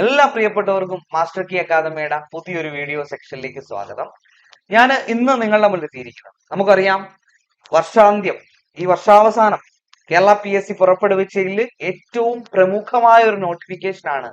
എല്ലാ പ്രിയപ്പെട്ടവർക്കും മാസ്റ്റർ കി അക്കാദമിയുടെ പുതിയൊരു വീഡിയോ സെക്ഷനിലേക്ക് സ്വാഗതം. ഞാൻ ഇന്ന് നിങ്ങളുടെ മുന്നിൽ എത്തിയിരിക്കുന്നത് നമുക്കറിയാം വർഷാന്ത്യം. ഈ വർഷാവസാനം കേരള പി എസ് സി പുറപ്പെടുവിച്ചതിൽ ഏറ്റവും പ്രമുഖമായ ഒരു നോട്ടിഫിക്കേഷൻ ആണ്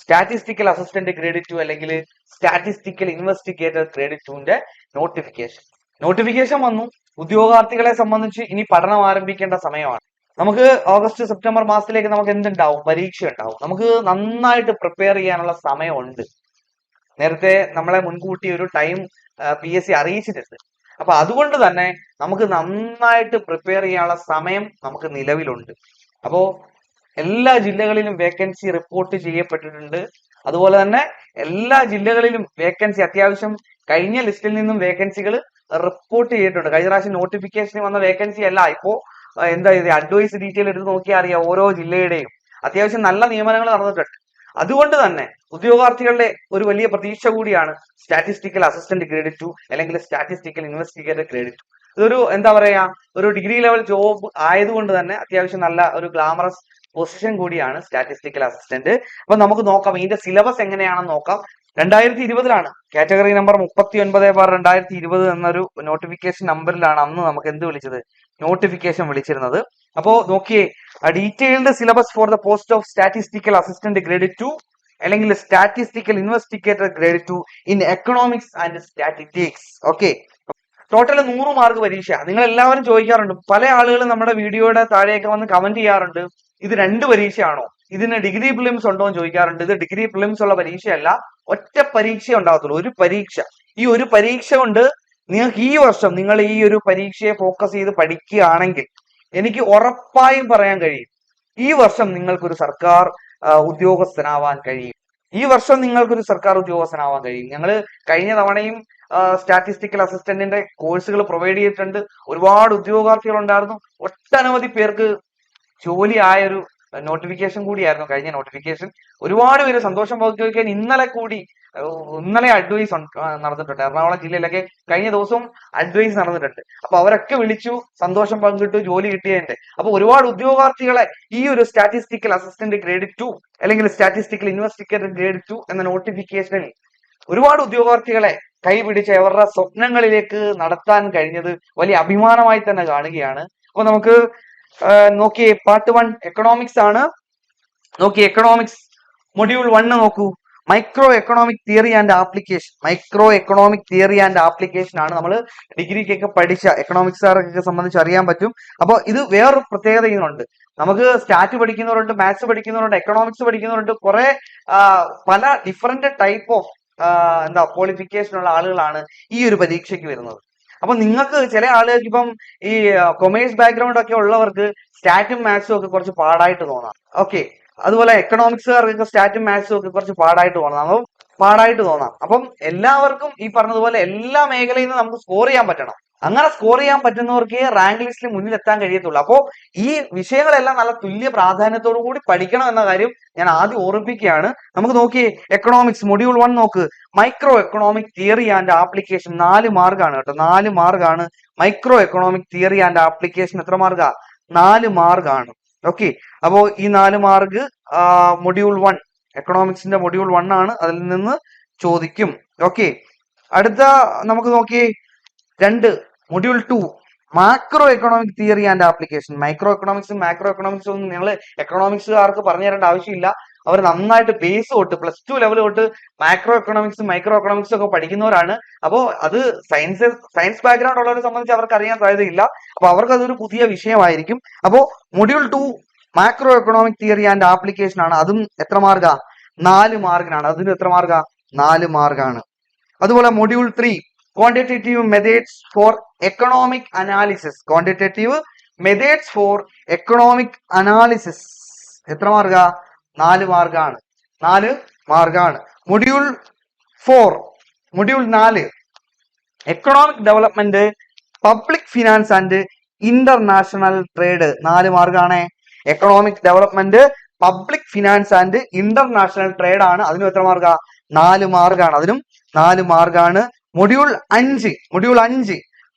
സ്റ്റാറ്റിസ്റ്റിക്കൽ അസിസ്റ്റന്റ് ഗ്രേഡ് ടു അല്ലെങ്കിൽ സ്റ്റാറ്റിസ്റ്റിക്കൽ ഇൻവെസ്റ്റിഗേറ്റർ ഗ്രേഡ് ടുവിന്റെ നോട്ടിഫിക്കേഷൻ നോട്ടിഫിക്കേഷൻ വന്നു. ഉദ്യോഗാർത്ഥികളെ സംബന്ധിച്ച് ഇനി പഠനം ആരംഭിക്കേണ്ട സമയമാണ്. നമുക്ക് ഓഗസ്റ്റ് സെപ്റ്റംബർ മാസത്തിലേക്ക് നമുക്ക് എന്തുണ്ടാവും? പരീക്ഷ ഉണ്ടാവും നമുക്ക് നന്നായിട്ട് പ്രിപ്പയർ ചെയ്യാനുള്ള സമയമുണ്ട്. നേരത്തെ നമ്മളെ മുൻകൂട്ടി ഒരു ടൈം പി എസ് സി അറിയിച്ചിട്ടുണ്ട്. അപ്പൊ അതുകൊണ്ട് തന്നെ നമുക്ക് നന്നായിട്ട് പ്രിപ്പയർ ചെയ്യാനുള്ള സമയം നമുക്ക് നിലവിലുണ്ട്. അപ്പോ എല്ലാ ജില്ലകളിലും വേക്കൻസി റിപ്പോർട്ട് ചെയ്യപ്പെട്ടിട്ടുണ്ട്. അതുപോലെ തന്നെ എല്ലാ ജില്ലകളിലും വേക്കൻസി അത്യാവശ്യം കഴിഞ്ഞ ലിസ്റ്റിൽ നിന്നും വേക്കൻസികൾ റിപ്പോർട്ട് ചെയ്തിട്ടുണ്ട്. കഴിഞ്ഞ പ്രാവശ്യം നോട്ടിഫിക്കേഷൻ വന്ന വേക്കൻസി അല്ല. ഇപ്പോ എന്താ ഇത് അഡ്വൈസ് ഡീറ്റെയിൽ എടുത്ത് നോക്കിയാൽ അറിയാം ഓരോ ജില്ലയുടെയും. അത്യാവശ്യം നല്ല നിയമനങ്ങൾ നടന്നിട്ടുണ്ട്. അതുകൊണ്ട് തന്നെ ഉദ്യോഗാർത്ഥികളുടെ ഒരു വലിയ പ്രതീക്ഷ കൂടിയാണ് സ്റ്റാറ്റിസ്റ്റിക്കൽ അസിസ്റ്റന്റ് ക്രെഡിറ്റ് ടു അല്ലെങ്കിൽ സ്റ്റാറ്റിസ്റ്റിക്കൽ ഇൻവെസ്റ്റിഗേറ്റർ ക്രെഡിറ്റ് ടു ഇതൊരു എന്താ പറയാ ഒരു ഡിഗ്രി ലെവൽ ജോബ് ആയതുകൊണ്ട് തന്നെ അത്യാവശ്യം നല്ല ഒരു ഗ്ലാമറസ് പൊസിഷൻ കൂടിയാണ് സ്റ്റാറ്റിസ്റ്റിക്കൽ അസിസ്റ്റന്റ് അപ്പൊ നമുക്ക് നോക്കാം ഇതിന്റെ സിലബസ് എങ്ങനെയാണെന്ന് നോക്കാം. രണ്ടായിരത്തി ഇരുപതിലാണ് കാറ്റഗറി നമ്പർ മുപ്പത്തി ഒൻപത് ബാർ രണ്ടായിരത്തി ഇരുപത് എന്നൊരു നോട്ടിഫിക്കേഷൻ നമ്പറിലാണ് അന്ന് നമുക്ക് എന്ത് വിളിച്ചത്? നോട്ടിഫിക്കേഷൻ വിളിച്ചിരുന്നത്. അപ്പോ നോക്കിയേ detailed syllabus for the post of statistical assistant grade two അല്ലെങ്കിൽ statistical investigator grade two in economics and statistics. Okay. Total നൂറ് മാർക്ക് പരീക്ഷ. നിങ്ങൾ എല്ലാവരും ചോദിക്കാറുണ്ട്. പല ആളുകളും നമ്മുടെ വീഡിയോയുടെ താഴെയൊക്കെ വന്ന് കമന്റ് ചെയ്യാറുണ്ട്. ഇത് രണ്ട് പരീക്ഷയാണോ? ഇതിന് ഡിഗ്രി പ്രിലിംസ് ഉണ്ടോ എന്ന് ചോദിക്കാറുണ്ട്. ഇത് ഡിഗ്രി പ്രിലിംസ് ഉള്ള പരീക്ഷയല്ല. ഒറ്റ പരീക്ഷ ഉണ്ടാകത്തുള്ളൂ. ഒരു പരീക്ഷ. ഈ ഒരു പരീക്ഷ കൊണ്ട് നിങ്ങൾക്ക് ഈ വർഷം നിങ്ങൾ ഈ ഒരു പരീക്ഷയെ ഫോക്കസ് ചെയ്ത് പഠിക്കുകയാണെങ്കിൽ എനിക്ക് ഉറപ്പായും പറയാൻ കഴിയും. ഈ വർഷം നിങ്ങൾക്കൊരു സർക്കാർ ഉദ്യോഗസ്ഥനാവാൻ കഴിയും. ഈ വർഷം നിങ്ങൾക്കൊരു സർക്കാർ ഉദ്യോഗസ്ഥനാവാൻ കഴിയും. ഞങ്ങൾ കഴിഞ്ഞ തവണയും സ്റ്റാറ്റിസ്റ്റിക്കൽ അസിസ്റ്റന്റിന്റെ കോഴ്സുകൾ പ്രൊവൈഡ് ചെയ്തിട്ടുണ്ട്. ഒരുപാട് ഉദ്യോഗാർത്ഥികൾ ഉണ്ടായിരുന്നു. ഒട്ടനവധി പേർക്ക് ജോലി ആയൊരു നോട്ടിഫിക്കേഷൻ കൂടിയായിരുന്നു. കഴിഞ്ഞ നോട്ടിഫിക്കേഷൻ ഒരുപാട് പേര് സന്തോഷം പങ്കുവയ്ക്കാൻ ഇന്നലെ കൂടി ഇന്നലെ അഡ്വൈസ് നടന്നിട്ടുണ്ട്. എറണാകുളം ജില്ലയിലൊക്കെ കഴിഞ്ഞ ദിവസവും അഡ്വൈസ് നടന്നിട്ടുണ്ട്. അപ്പൊ അവരൊക്കെ വിളിച്ചു സന്തോഷം പങ്കിട്ടു ജോലി കിട്ടിയതിന്റെ. അപ്പൊ ഒരുപാട് ഉദ്യോഗാർത്ഥികളെ ഈ ഒരു സ്റ്റാറ്റിസ്റ്റിക്കൽ അസിസ്റ്റന്റ് ഗ്രേഡ് ടു അല്ലെങ്കിൽ സ്റ്റാറ്റിസ്റ്റിക്കൽ ഇൻവെസ്റ്റിഗേറ്റർ ഗ്രേഡ് ടു എന്ന നോട്ടിഫിക്കേഷനിൽ ഒരുപാട് ഉദ്യോഗാർത്ഥികളെ കൈപിടിച്ച് അവരുടെ സ്വപ്നങ്ങളിലേക്ക് നടത്താൻ കഴിഞ്ഞത് വലിയ അഭിമാനമായി തന്നെ കാണുകയാണ്. അപ്പൊ നമുക്ക് നോക്കിയേ പാർട്ട് വൺ എക്കണോമിക്സ് ആണ്. നോക്കി എക്കണോമിക്സ് മൊഡ്യൂൾ വണ്ണ് നോക്കൂ. Micro economic theory and application micro economic theory and application ആണ് നമ്മൾ ഡിഗ്രിക്കൊക്കെ പഠിച്ച എക്കണോമിക്സ് സാറൊക്കെ സംബന്ധിച്ച് അറിയാൻ പറ്റും. അപ്പോൾ ഇത് വേറൊരു പ്രത്യേകത ഇതിനുണ്ട് നമുക്ക് സ്റ്റാറ്റ് പഠിക്കുന്നവരുണ്ട് മാത്സ് പഠിക്കുന്നവരുണ്ട് എക്കണോമിക്സ് പഠിക്കുന്നവരുണ്ട്. കുറെ പല ഡിഫറെന്റ് ടൈപ്പ് ഓഫ് എന്താ ക്വാളിഫിക്കേഷൻ ഉള്ള ആളുകളാണ് ഈ ഒരു പരീക്ഷയ്ക്ക് വരുന്നത്. അപ്പൊ നിങ്ങൾക്ക് ചില ആളുകൾക്ക് ഇപ്പം ഈ കൊമേഴ്സ് ബാക്ക്ഗ്രൗണ്ട് ഒക്കെ ഉള്ളവർക്ക് സ്റ്റാറ്റും മാത്സും ഒക്കെ കുറച്ച് പാടായിട്ട് തോന്നാം. ഓക്കെ അതുപോലെ എക്കണോമിക്സ് എക്കണോമിക്സുകാർക്കൊക്കെ സ്റ്റാറ്റും മാത്സും ഒക്കെ കുറച്ച് പാടായിട്ട് തോന്നാം. അപ്പം പാടായിട്ട് തോന്നാം. അപ്പം എല്ലാവർക്കും ഈ പറഞ്ഞതുപോലെ എല്ലാ മേഖലയിൽ നിന്നും നമുക്ക് സ്കോർ ചെയ്യാൻ പറ്റണം. അങ്ങനെ സ്കോർ ചെയ്യാൻ പറ്റുന്നവർക്ക് റാങ്ക് ലിസ്റ്റിൽ മുന്നിൽ എത്താൻ കഴിയത്തുള്ളൂ. അപ്പോൾ ഈ വിഷയങ്ങളെല്ലാം നല്ല തുല്യ പ്രാധാന്യത്തോടു കൂടി പഠിക്കണം എന്ന കാര്യം ഞാൻ ആദ്യം ഓർമ്മിപ്പിക്കുകയാണ്. നമുക്ക് നോക്കിയേ എക്കണോമിക്സ് മൊഡ്യൂൾ വൺ നോക്ക്. Micro economic theory and application നാല് മാർഗാണ് കേട്ടോ. നാല് മാർഗാണ് micro economic theory and application എത്ര മാർഗ നാല് മാർക്കാണ് ഓക്കെ അപ്പോ ഈ നാല് മാർക്ക് മൊഡ്യൂൾ വൺ എക്കണോമിക്സിന്റെ മൊഡ്യൂൾ വൺ ആണ് അതിൽ നിന്ന് ചോദിക്കും. ഓക്കെ അടുത്ത നമുക്ക് നോക്കിയേ. രണ്ട് module two macro economic theory and application micro എക്കണോമിക്സും macro എക്കണോമിക്സും നിങ്ങൾ എക്കണോമിക്സുകാർക്ക് പറഞ്ഞു തരേണ്ട ആവശ്യമില്ല. അവർ നന്നായിട്ട് ബേസ് തൊട്ട് പ്ലസ് ടു ലെവൽ തൊട്ട് മാക്രോ എക്കണോമിക്സും മൈക്രോ എക്കണോമിക്സും ഒക്കെ പഠിക്കുന്നവരാണ്. അപ്പോൾ അത് സയൻസ് സയൻസ് ബാക്ക്ഗ്രൗണ്ട് ഉള്ളവരെ സംബന്ധിച്ച് അവർക്ക് അറിയാൻ സാധ്യതയില്ല. അപ്പൊ അവർക്ക് അതൊരു പുതിയ വിഷയമായിരിക്കും. അപ്പോൾ module two macro economic theory and application ആണ്. അതും എത്ര മാർഗ? നാല് മാർക്കിനാണ് അതിന് എത്ര മാർഗ? നാല് മാർഗാണ്. അതുപോലെ module three quantitative methods for economic analysis quantitative methods for economic analysis എത്ര മാർക്കാ നാല് മാർക്കാണ് നാല് മാർക്കാണ് മൊഡ്യൂൾ ഫോർ മൊഡ്യൂൾ നാല്. Economic development public finance and international trade നാല് മാർഗമാണ് economic development public finance and international trade ആണ്. അതിനും എത്ര മാർഗ? നാല് മാർക്കാണ് അതിനും നാല് മാർക്കാണ് മൊഡ്യൂൾ അഞ്ച് മൊഡ്യൂൾ അഞ്ച്.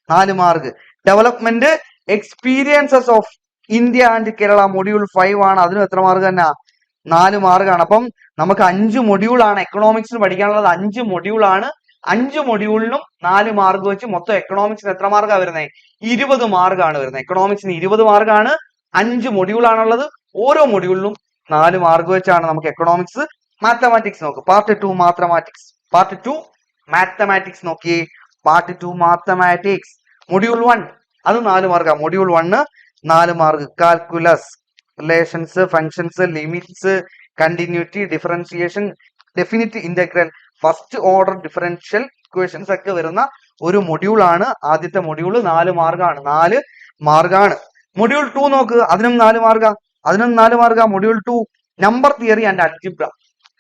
നാല് mark. Development experiences of India and Kerala module five ആണ്. അതിനും എത്ര മാർക്ക് തന്നെ നാല് മാർക്കാണ്. അപ്പം നമുക്ക് അഞ്ച് മൊഡ്യൂളാണ് എക്കണോമിക്സിന് പഠിക്കാനുള്ളത്. അഞ്ച് മൊഡ്യൂളാണ് അഞ്ച് മൊഡ്യൂളിനും നാല് മാർക്ക് വെച്ച് മൊത്തം എക്കണോമിക്സിന് എത്ര മാർക്കാണ് വരുന്നത് ഇരുപത് മാർക്കാണ് വരുന്നത്. എക്കണോമിക്സിന് ഇരുപത് മാർക്കാണ്. അഞ്ച് മൊഡ്യൂളാണുള്ളത് ഓരോ മൊഡ്യൂളിനും നാല് മാർക്ക് വെച്ചാണ് നമുക്ക് എക്കണോമിക്സ് മാത്തമാറ്റിക്സ് നോക്ക് part two mathematics part two mathematics നോക്കിയേ. Part two mathematics module one അത് നാല് മാർക്കാണ് മൊഡ്യൂൾ വണ്ണ് നാല് mark. Calculus relations functions limits continuity differentiation definite integral first order differential equations ഒക്കെ വരുന്ന ഒരു മൊഡ്യൂൾ ആണ്. ആദ്യത്തെ മൊഡ്യൂൾ നാല് മാർക്കാണ് നാല് മാർക്കാണ് മൊഡ്യൂൾ ടു നോക്ക്. അതിനും നാല് മാർഗ അതിനും നാല് mark module two number theory and algebra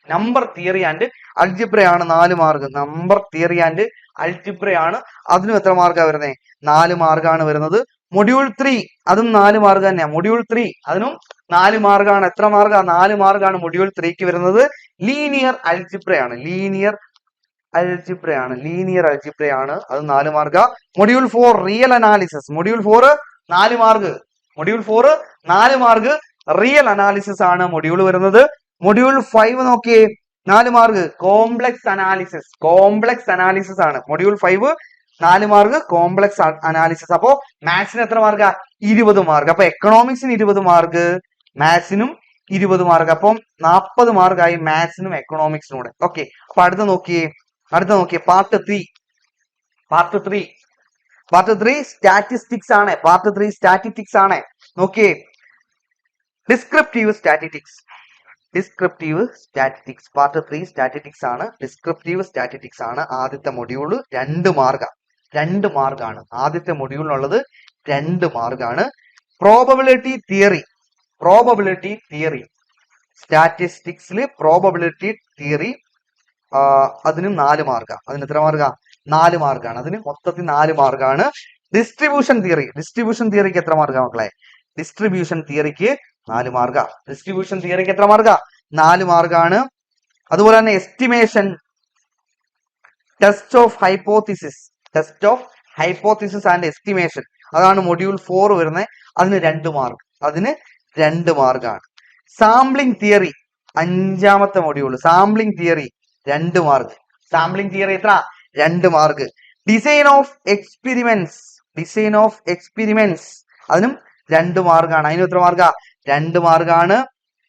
number theory and അൽജിബ്രയാണ് നാല് മാർക്ക് നമ്പർ തിയറി ആൻഡ് അൽജിബ്രയാണ് അതിനും എത്ര മാർക്കാ വരുന്നത് നാല് മാർക്കാണ് വരുന്നത്. മൊഡ്യൂൾ ത്രീ അതും നാല് മാർക്ക് തന്നെയാണ് മൊഡ്യൂൾ ത്രീ അതിനും നാല് മാർക്കാണ് എത്ര മാർക്കാണ് നാല് മാർക്കാണ് മൊഡ്യൂൾ ത്രീക്ക് വരുന്നത്. ലീനിയർ അൽജിബ്രയാണ് ലീനിയർ അൽജിബ്രയാണ് ലീനിയർ അൽജിബ്രയാണ് അത് നാല് mark module four real analysis module four നാല് മാർക്ക് മൊഡ്യൂൾ ഫോർ നാല് മാർക്ക് റിയൽ അനാലിസിസ് ആണ് മൊഡ്യൂൾ വരുന്നത്. മൊഡ്യൂൾ ഫൈവ് നോക്കിയേ. നാല് mark complex analysis complex analysis ആണ്. മൊഡ്യൂൾ ഫൈവ് നാല് മാർക്ക് കോംപ്ലക്സ് അനാലിസിസ് അപ്പോ മാത്സിന് എത്ര മാർക്ക്? ഇരുപത് മാർക്ക്. അപ്പൊ എക്കണോമിക്സിന് ഇരുപത് മാർക്ക് മാത്സിനും ഇരുപത് മാർക്ക്. അപ്പം നാൽപ്പത് മാർക്കായി മാത്സിനും എക്കണോമിക്സിനും കൂടെ. ഓക്കെ അപ്പൊ അടുത്ത നോക്കിയേ. അടുത്ത നോക്കിയേ. Part three part three part three statistics ആണ്. പാർട്ട് ത്രീ സ്റ്റാറ്റിസ്റ്റിക്സ് ആണ്. നോക്കിയേ. Descriptive statistics descriptive statistics part three statistics ആണ്. ഡിസ്ക്രിപ്റ്റീവ് സ്റ്റാറ്റിസ്റ്റിക്സ് ആണ് ആദ്യത്തെ മൊഡ്യൂൾ രണ്ട് മാർക്കാണ് രണ്ട് മാർക്കാണ് ആദ്യത്തെ മൊഡ്യൂളിനുള്ളത് രണ്ട് മാർക്കാണ് പ്രോബബിലിറ്റി തിയറി പ്രോബബിലിറ്റി തിയറി സ്റ്റാറ്റിസ്റ്റിക്സിൽ പ്രോബബിലിറ്റി തിയറി അതിനും നാല് മാർക്കാണ് അതിന് എത്ര മാർഗ? നാല് മാർക്കാണ് അതിന് മൊത്തത്തിൽ നാല് മാർക്കാണ് ഡിസ്ട്രിബ്യൂഷൻ തിയറി ഡിസ്ട്രിബ്യൂഷൻ തിയറിക്ക് എത്ര മാർക്കാ മക്കളെ? ഡിസ്ട്രിബ്യൂഷൻ തിയറിക്ക് നാല് മാർഗ. ഡിസ്ട്രിബ്യൂഷൻ തിയറിക്ക് എത്ര മാർഗ? നാല് മാർക്കാണ് അതുപോലെ തന്നെ estimation test of hypothesis test of hypothesis and estimation അതാണ് മൊഡ്യൂൾ ഫോർ വരുന്നത് അതിന് രണ്ട് മാർക്ക് അതിന് രണ്ട് മാർക്കാണ് സാമ്പിളിംഗ് തിയറി അഞ്ചാമത്തെ മൊഡ്യൂൾ സാമ്പിളിംഗ് തിയറി രണ്ട് മാർക്ക് സാമ്പിളിംഗ് തിയറി എത്ര? രണ്ട് mark design of experiments design of experiments അതിനും രണ്ട് മാർക്കാണ് അതിന് എത്ര മാർക്കാ രണ്ട് മാർക്കാണ്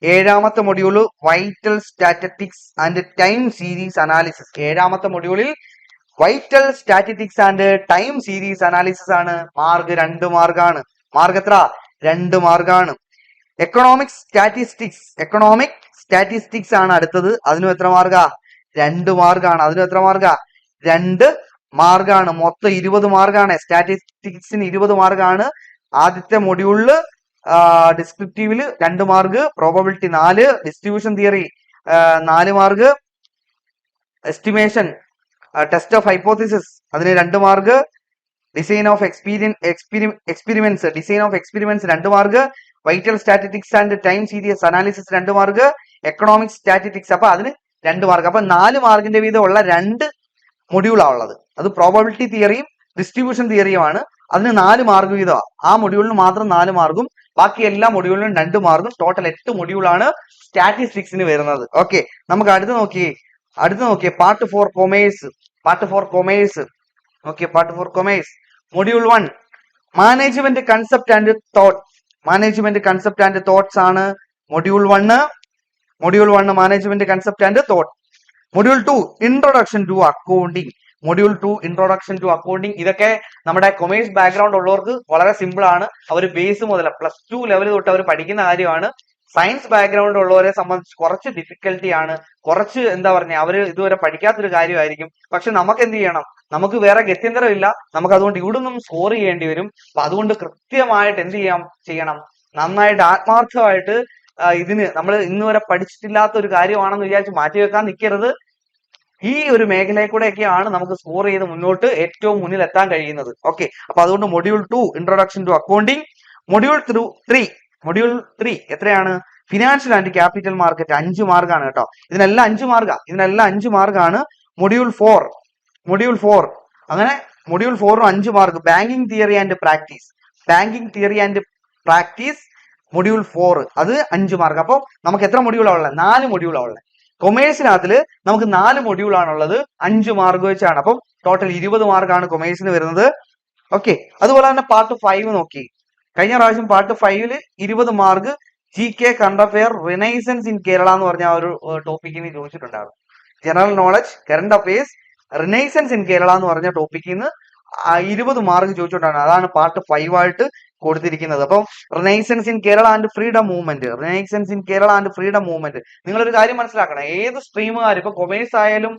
ഏഴാമത്തെ module vital statistics and time series analysis ഏഴാമത്തെ മൊഡ്യൂളിൽ vital statistics and time series analysis ആണ് മാർഗ് രണ്ട് മാർഗാണ് മാർഗ് എത്ര? രണ്ട് മാർഗാണ് എക്കണോമിക് സ്റ്റാറ്റിസ്റ്റിക്സ് എക്കണോമിക് സ്റ്റാറ്റിസ്റ്റിക്സ് ആണ് അടുത്തത്. അതിനും എത്ര മാർഗ രണ്ട് മാർഗാണ് അതിനും എത്ര മാർഗ രണ്ട് മാർഗാണ് മൊത്തം ഇരുപത് മാർഗാണ് സ്റ്റാറ്റിസ്റ്റിക്സിന് ഇരുപത് മാർഗാണ് ആദ്യത്തെ മൊഡ്യൂളിൽ ഡിസ്ക്രിപ്റ്റീവിൽ രണ്ട് മാർഗ് പ്രോബബിലിറ്റി നാല് ഡിസ്ട്രിബ്യൂഷൻ തിയറി നാല് mark estimation test of hypothesis അതിന് രണ്ട് mark. Design of experience experiments design of experiments രണ്ട് mark. Vital statistics and time series analysis രണ്ട് മാർക്ക്. എക്കണോമിക്സ് സ്റ്റാറ്റിസ്റ്റിക്സ് അപ്പൊ അതിന് രണ്ട് മാർക്ക്. അപ്പൊ നാല് മാർക്കിന്റെ വീതം ഉള്ള രണ്ട് മൊഡ്യൂളാണ് ഉള്ളത്. അത് പ്രോബബിലിറ്റി തിയറിയും ഡിസ്ട്രിബ്യൂഷൻ തിയറിയുമാണ് അതിന് നാല് മാർക്ക് വീതമാണ് ആ മൊഡ്യൂളിന് മാത്രം നാല് മാർക്കും. ബാക്കി എല്ലാ മൊഡ്യൂളിനും രണ്ട് മാർക്കും. ടോട്ടൽ എട്ട് മൊഡ്യൂളാണ് സ്റ്റാറ്റിസ്റ്റിക്സിന് വരുന്നത്. ഓക്കെ നമുക്ക് അടുത്ത് നോക്കിയേ അടുത്ത് നോക്കിയേ. Part four commerce part four commerce. Okay part four commerce. Module one. Management concept and thought management concept and thoughts ആണ് module one. Module one management concept and thought module two introduction to accounting module two introduction to accounting ഇതൊക്കെ നമ്മുടെ commerce background ഉള്ളവർക്ക് വളരെ simple ആണ്. അവർ base മുതൽ plus two level തൊട്ട് അവർ പഠിക്കുന്ന കാര്യമാണ്. സയൻസ് ബാക്ക്ഗ്രൗണ്ട് ഉള്ളവരെ സംബന്ധിച്ച് കുറച്ച് ഡിഫിക്കൽട്ടി ആണ്. കുറച്ച് എന്താ പറഞ്ഞ അവർ ഇതുവരെ പഠിക്കാത്തൊരു കാര്യമായിരിക്കും. പക്ഷെ നമുക്ക് എന്ത് ചെയ്യണം? നമുക്ക് വേറെ ഗത്യന്തരമില്ല. നമുക്ക് അതുകൊണ്ട് ഇവിടെ നിന്നും സ്കോർ ചെയ്യേണ്ടി വരും. അപ്പൊ അതുകൊണ്ട് കൃത്യമായിട്ട് എന്ത് ചെയ്യാം? ചെയ്യണം. നന്നായിട്ട് ആത്മാർത്ഥമായിട്ട് ഇതിന് നമ്മൾ ഇന്ന് വരെ പഠിച്ചിട്ടില്ലാത്ത ഒരു കാര്യമാണെന്ന് വിചാരിച്ച് മാറ്റി വെക്കാൻ നിൽക്കരുത് ഈ ഒരു മേഖലയിൽ കൂടെയൊക്കെയാണ് നമുക്ക് സ്കോർ ചെയ്ത് മുന്നോട്ട് ഏറ്റവും മുന്നിൽ എത്താൻ കഴിയുന്നത്. ഓക്കെ അപ്പൊ അതുകൊണ്ട് module two introduction to accounting module through three module three എത്രയാണ്? ഫിനാൻഷ്യൽ ആൻഡ് ക്യാപിറ്റൽ മാർക്കറ്റ് അഞ്ച് മാർക്കാണ് കേട്ടോ. ഇതിനെല്ലാം അഞ്ച് മാർഗ. ഇതിനെല്ലാം അഞ്ച് മാർക്കാണ് മൊഡ്യൂൾ ഫോർ മൊഡ്യൂൾ ഫോർ അങ്ങനെ മൊഡ്യൂൾ ഫോറും അഞ്ച് mark banking theory and practice banking theory and practice module four അത് അഞ്ച് മാർക്ക് അപ്പോൾ നമുക്ക് എത്ര മൊഡ്യൂളാണ് ഉള്ളത് നാല് മൊഡ്യൂളാണ് ഉള്ളത് കൊമേഴ്സിനകത്തിൽ നമുക്ക് നാല് മൊഡ്യൂളാണുള്ളത് അഞ്ച് മാർക്ക് വെച്ചാണ്. അപ്പം ടോട്ടൽ ഇരുപത് മാർക്കാണ് കൊമേഴ്സിന് വരുന്നത്. ഓക്കെ അതുപോലെ തന്നെ പാർട്ട് ഫൈവ് നോക്കി. കഴിഞ്ഞ പ്രാവശ്യം പാർട്ട് ഫൈവിൽ ഇരുപത് mark G K current affair renaissance in Kerala എന്ന് പറഞ്ഞ ഒരു ടോപ്പിക്കിന് ചോദിച്ചിട്ടുണ്ടായിരുന്നു. General knowledge current affairs renaissance in Kerala എന്ന് പറഞ്ഞ ടോപ്പിക്കിൽ നിന്ന് ഇരുപത് മാർക്ക് ചോദിച്ചുകൊണ്ടാണ്. അതാണ് പാർട്ട് ഫൈവ് ആയിട്ട് കൊടുത്തിരിക്കുന്നത്. അപ്പം renaissance in Kerala and freedom movement renaissance in Kerala and freedom movement നിങ്ങളൊരു കാര്യം മനസ്സിലാക്കണം. ഏത് സ്ട്രീമുകാർ ഇപ്പൊ കൊമേഴ്സ് ആയാലും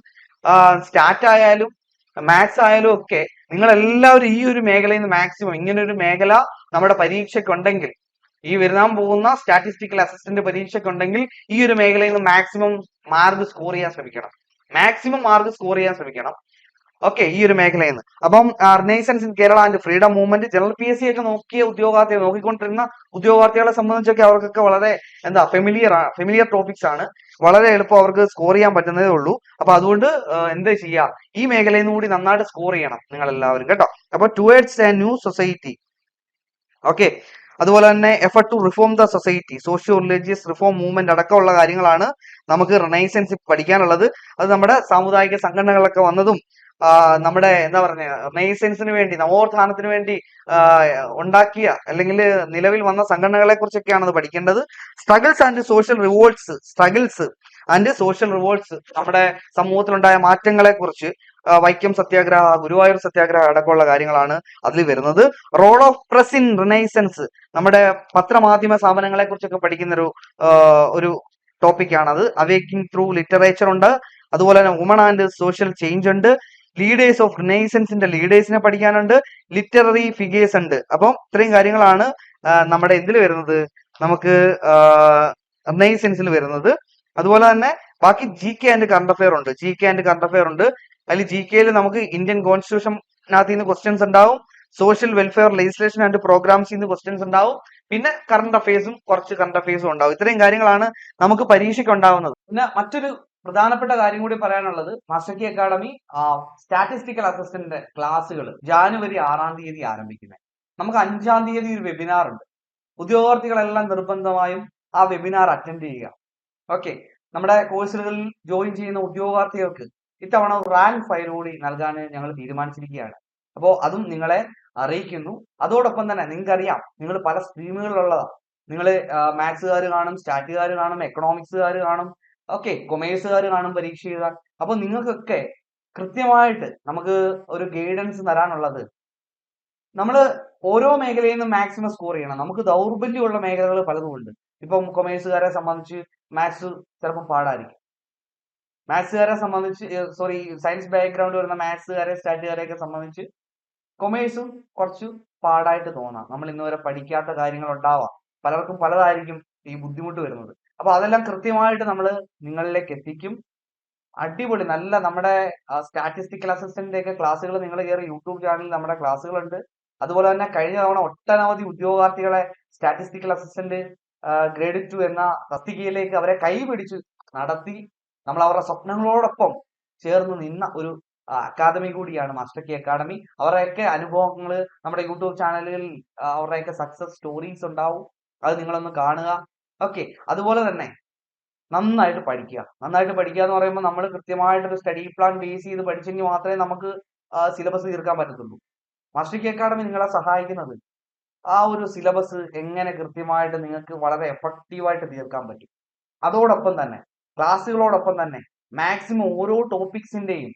സ്റ്റാറ്റ് ആയാലും മാത്സ് ആയാലും ഒക്കെ നിങ്ങൾ എല്ലാവരും ഈ ഒരു മേഖലയിൽ നിന്ന് മാക്സിമം ഇങ്ങനെ ഒരു മേഖല നമ്മുടെ പരീക്ഷയ്ക്കുണ്ടെങ്കിൽ ഈ വരാൻ പോകുന്ന സ്റ്റാറ്റിസ്റ്റിക്കൽ അസിസ്റ്റന്റ് പരീക്ഷയ്ക്കുണ്ടെങ്കിൽ ഈ ഒരു മേഖലയിൽ നിന്ന് മാക്സിമം മാർക്ക് സ്കോർ ചെയ്യാൻ ശ്രമിക്കണം. മാക്സിമം മാർക്ക് സ്കോർ ചെയ്യാൻ ശ്രമിക്കണം. ഓക്കെ ഈ ഒരു മേഖലയിൽ നിന്ന് അപ്പം renaissance in Kerala and freedom movement general P S C ഒക്കെ നോക്കിയ ഉദ്യോഗാർത്ഥികൾ നോക്കിക്കൊണ്ടിരുന്ന ഉദ്യോഗാർത്ഥികളെ സംബന്ധിച്ചൊക്കെ അവർക്കൊക്കെ വളരെ എന്താ ഫെമിലിയർ ഫെമിലിയർ ടോപ്പിക്സ് ആണ്. വളരെ എളുപ്പം അവർക്ക് സ്കോർ ചെയ്യാൻ പറ്റുന്നതേ ഉള്ളൂ. അപ്പൊ അതുകൊണ്ട് എന്താ ചെയ്യുക ഈ മേഖലയിൽ നിന്ന് കൂടി നന്നായിട്ട് സ്കോർ ചെയ്യണം നിങ്ങൾ എല്ലാവരും കേട്ടോ. അപ്പൊ towards a new society okay അതുപോലെ തന്നെ effort to reform the society socio religious reform movement അടക്കമുള്ള കാര്യങ്ങളാണ് നമുക്ക് റിനൈസൻസ് പഠിക്കാനുള്ളത്. അത് നമ്മുടെ സാമുദായിക സംഘടനകളൊക്കെ വന്നതും നമ്മുടെ എന്താ പറഞ്ഞ മെയ്സൻസിന് വേണ്ടി നവോത്ഥാനത്തിന് വേണ്ടി ഉണ്ടാക്കിയ അല്ലെങ്കിൽ നിലവിൽ വന്ന സംഘടനകളെ കുറിച്ചൊക്കെയാണ് അത് പഠിക്കേണ്ടത്. Struggles and social revolts struggles and social revolts നമ്മുടെ സമൂഹത്തിലുണ്ടായ മാറ്റങ്ങളെ കുറിച്ച് വൈക്കം സത്യാഗ്രഹ ഗുരുവായൂർ സത്യാഗ്രഹ അടക്കമുള്ള കാര്യങ്ങളാണ് അതിൽ വരുന്നത്. Role of press in renaissance നമ്മുടെ പത്രമാധ്യമ സ്ഥാപനങ്ങളെ കുറിച്ചൊക്കെ പഠിക്കുന്ന ഒരു ഒരു ടോപ്പിക്കാണത് അവേക്കിംഗ് ത്രൂ ലിറ്ററേച്ചർ ഉണ്ട്. അതുപോലെ തന്നെ വുമൺ ആൻഡ് സോഷ്യൽ ചേഞ്ച് ഉണ്ട്. ലീഡേഴ്സ് ഓഫ് റിനൈസൻസിന്റെ ലീഡേഴ്സിനെ പഠിക്കാനുണ്ട്. ലിറ്റററി ഫിഗേഴ്സ് ഉണ്ട്. അപ്പം ഇത്രയും കാര്യങ്ങളാണ് നമ്മുടെ എന്തിൽ വരുന്നത്. നമുക്ക് റിനൈസൻസിൽ വരുന്നത്. അതുപോലെ തന്നെ ബാക്കി G K and current affair ഉണ്ട്. G K and current affair ഉണ്ട്. അതിൽ ജി കെയിൽ നമുക്ക് ഇന്ത്യൻ കോൺസ്റ്റിറ്റ്യൂഷനകത്ത് നിന്ന് ക്വസ്റ്റ്യൻസ് ഉണ്ടാവും. Social welfare legislation and programmes നിന്ന് ക്വസ്റ്റ്യൻസ് ഉണ്ടാവും. പിന്നെ കറണ്ട് അഫയേഴ്സും കുറച്ച് കറണ്ട് അഫയേഴ്സും ഉണ്ടാവും. ഇത്രയും കാര്യങ്ങളാണ് നമുക്ക് പരീക്ഷയ്ക്ക് ഉണ്ടാവുന്നത്. പിന്നെ മറ്റൊരു പ്രധാനപ്പെട്ട കാര്യം കൂടി പറയാനുള്ളത് മാസ്റ്റർ കി അക്കാഡമി സ്റ്റാറ്റിസ്റ്റിക്കൽ അസിസ്റ്റന്റ് ക്ലാസ്സുകൾ ജാനുവരി ആറാം തീയതി ആരംഭിക്കുന്നത് നമുക്ക് അഞ്ചാം തീയതി ഒരു വെബിനാർ ഉണ്ട്. ഉദ്യോഗാർത്ഥികളെല്ലാം നിർബന്ധമായും ആ വെബിനാർ അറ്റൻഡ് ചെയ്യുക. ഓക്കെ നമ്മുടെ കോഴ്സുകളിൽ ജോയിൻ ചെയ്യുന്ന ഉദ്യോഗാർത്ഥികൾക്ക് ഇത്തവണ റാങ്ക് ഫയൽ കൂടി നൽകാൻ ഞങ്ങൾ തീരുമാനിച്ചിരിക്കുകയാണ്. അപ്പോൾ അതും നിങ്ങളെ അറിയിക്കുന്നു. അതോടൊപ്പം തന്നെ നിങ്ങൾക്കറിയാം നിങ്ങൾ പല സ്ട്രീമുകളിലുള്ളതാണ് നിങ്ങൾ മാത്സുകാർ കാണും സ്റ്റാറ്റുകാർ കാണും എക്കണോമിക്സുകാർ കാണും ഓക്കെ കൊമേഴ്സുകാർ കാണും പരീക്ഷ എഴുതാൻ. അപ്പൊ നിങ്ങൾക്കൊക്കെ കൃത്യമായിട്ട് നമുക്ക് ഒരു ഗൈഡൻസ് തരാനുള്ളത്. നമ്മൾ ഓരോ മേഖലയിൽ നിന്നും മാക്സിമം സ്കോർ ചെയ്യണം. നമുക്ക് ദൗർബല്യമുള്ള മേഖലകൾ പലതും ഉണ്ട് ഇപ്പം കൊമേഴ്സുകാരെ സംബന്ധിച്ച് മാത്സ് ചിലപ്പോൾ പാടായിരിക്കും. മാത്സുകാരെ സംബന്ധിച്ച് സോറി സയൻസ് ബാക്ക്ഗ്രൗണ്ട് വരുന്ന മാത്സുകാരെ സ്റ്റാറ്റുകാരെയൊക്കെ സംബന്ധിച്ച് കൊമേഴ്സും കുറച്ച് പാടായിട്ട് തോന്നാം. നമ്മൾ ഇന്നുവരെ പഠിക്കാത്ത കാര്യങ്ങൾ ഉണ്ടാവാം പലർക്കും പലതായിരിക്കും ഈ ബുദ്ധിമുട്ട് വരുന്നത്. അപ്പൊ അതെല്ലാം കൃത്യമായിട്ട് നമ്മൾ നിങ്ങളിലേക്ക് എത്തിക്കും. അടിപൊളി. നല്ല നമ്മുടെ സ്റ്റാറ്റിസ്റ്റിക്കൽ അസിസ്റ്റന്റിന്റെ ഒക്കെ ക്ലാസ്സുകൾ നിങ്ങൾ കയറി യൂട്യൂബ് ചാനലിൽ നമ്മുടെ ക്ലാസ്സുകളുണ്ട്. അതുപോലെ തന്നെ കഴിഞ്ഞ തവണ ഒട്ടനവധി ഉദ്യോഗാർത്ഥികളെ സ്റ്റാറ്റിസ്റ്റിക്കൽ അസിസ്റ്റന്റ് ഗ്രേഡ് ടു എന്ന തസ്തികയിലേക്ക് അവരെ കൈപിടിച്ച് നടത്തി നമ്മൾ അവരുടെ സ്വപ്നങ്ങളോടൊപ്പം ചേർന്ന് നിന്ന ഒരു അക്കാദമി കൂടിയാണ് മാസ്റ്റർ കി അക്കാദമി അവരുടെയൊക്കെ അനുഭവങ്ങൾ നമ്മുടെ യൂട്യൂബ് ചാനലുകളിൽ അവരുടെയൊക്കെ സക്സസ് സ്റ്റോറീസ് ഉണ്ടാവും. അത് നിങ്ങളൊന്ന് കാണുക. ഓക്കെ അതുപോലെ തന്നെ നന്നായിട്ട് പഠിക്കുക. നന്നായിട്ട് പഠിക്കുക എന്ന് പറയുമ്പോൾ നമ്മൾ കൃത്യമായിട്ടൊരു സ്റ്റഡി പ്ലാൻ ബേസ് ചെയ്ത് പഠിച്ചെങ്കിൽ മാത്രമേ നമുക്ക് സിലബസ് തീർക്കാൻ പറ്റത്തുള്ളൂ. മാസ്റ്റർ കെ അക്കാഡമി നിങ്ങളെ സഹായിക്കുന്നത് ആ ഒരു സിലബസ് എങ്ങനെ കൃത്യമായിട്ട് നിങ്ങൾക്ക് വളരെ എഫക്റ്റീവായിട്ട് തീർക്കാൻ പറ്റും. അതോടൊപ്പം തന്നെ ക്ലാസ്സുകളോടൊപ്പം തന്നെ മാക്സിമം ഓരോ ടോപ്പിക്സിന്റെയും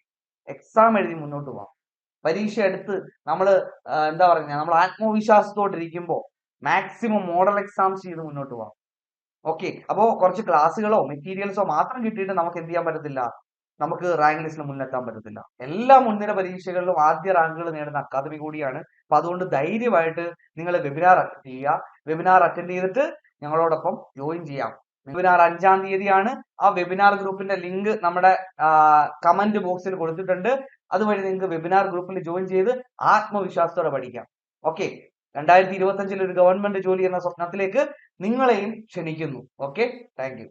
എക്സാം എഴുതി മുന്നോട്ട് പോകാം പരീക്ഷ എടുത്ത് നമ്മൾ എന്താ പറയുക നമ്മൾ ആത്മവിശ്വാസത്തോട്ടിരിക്കുമ്പോൾ മാക്സിമം മോഡൽ എക്സാംസ് ചെയ്ത് മുന്നോട്ട് പോകാം ഓക്കെ അപ്പോൾ കുറച്ച് ക്ലാസ്സുകളോ മെറ്റീരിയൽസോ മാത്രം കിട്ടിയിട്ട് നമുക്ക് എന്ത് ചെയ്യാൻ പറ്റത്തില്ല? നമുക്ക് റാങ്ക് ലിസ്റ്റിൽ മുന്നെത്താൻ പറ്റത്തില്ല. എല്ലാ മുൻനിര പരീക്ഷകളിലും ആദ്യ റാങ്കുകൾ നേടുന്ന അക്കാദമി കൂടിയാണ്. അപ്പൊ അതുകൊണ്ട് ധൈര്യമായിട്ട് നിങ്ങൾ വെബിനാർ അറ്റൻഡ് ചെയ്യുക. വെബിനാർ അറ്റൻഡ് ചെയ്തിട്ട് ഞങ്ങളോടൊപ്പം ജോയിൻ ചെയ്യാം. വെബിനാർ അഞ്ചാം തീയതിയാണ്. ആ വെബിനാർ ഗ്രൂപ്പിന്റെ ലിങ്ക് നമ്മുടെ കമന്റ് ബോക്സിൽ കൊടുത്തിട്ടുണ്ട്. അതുവഴി നിങ്ങൾക്ക് വെബിനാർ ഗ്രൂപ്പിൽ ജോയിൻ ചെയ്ത് ആത്മവിശ്വാസത്തോടെ പഠിക്കാം. ഓക്കെ രണ്ടായിരത്തി ഇരുപത്തി അഞ്ചിൽ ഒരു ഗവൺമെന്റ് ജോലി എന്ന സ്വപ്നത്തിലേക്ക് നിങ്ങളെയും ക്ഷണിക്കുന്നു. Okay thank